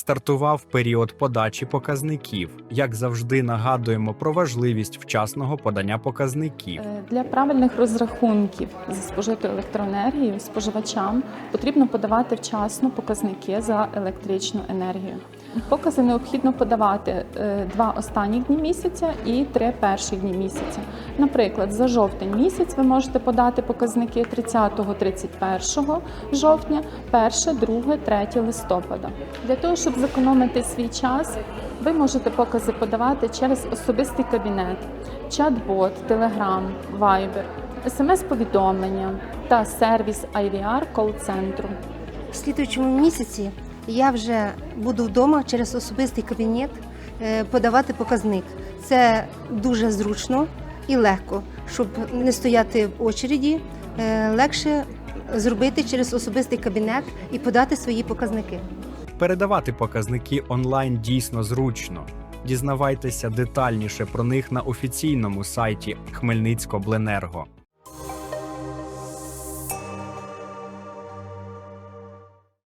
Стартував період подачі показників. Як завжди, нагадуємо про важливість вчасного подання показників. Е, Для правильних розрахунків за спожиту електроенергію споживачам потрібно подавати вчасно показники за електричну енергію. Покази необхідно подавати е, два останні дні місяця і три перші дні місяця. Наприклад, за жовтень місяць ви можете подати показники 30-31 жовтня, 1, 2, 3 листопада. Для того, щоб зекономити свій час, ви можете покази подавати через особистий кабінет, чат-бот, Telegram, Viber, смс-повідомлення та сервіс IVR кол-центру. В слідуючому місяці я вже буду вдома через особистий кабінет е, подавати показник. Це дуже зручно і легко, щоб не стояти в очереді, е, легше зробити через особистий кабінет і подати свої показники. Передавати показники онлайн дійсно зручно. Дізнавайтеся детальніше про них на офіційному сайті Хмельницькобленерго.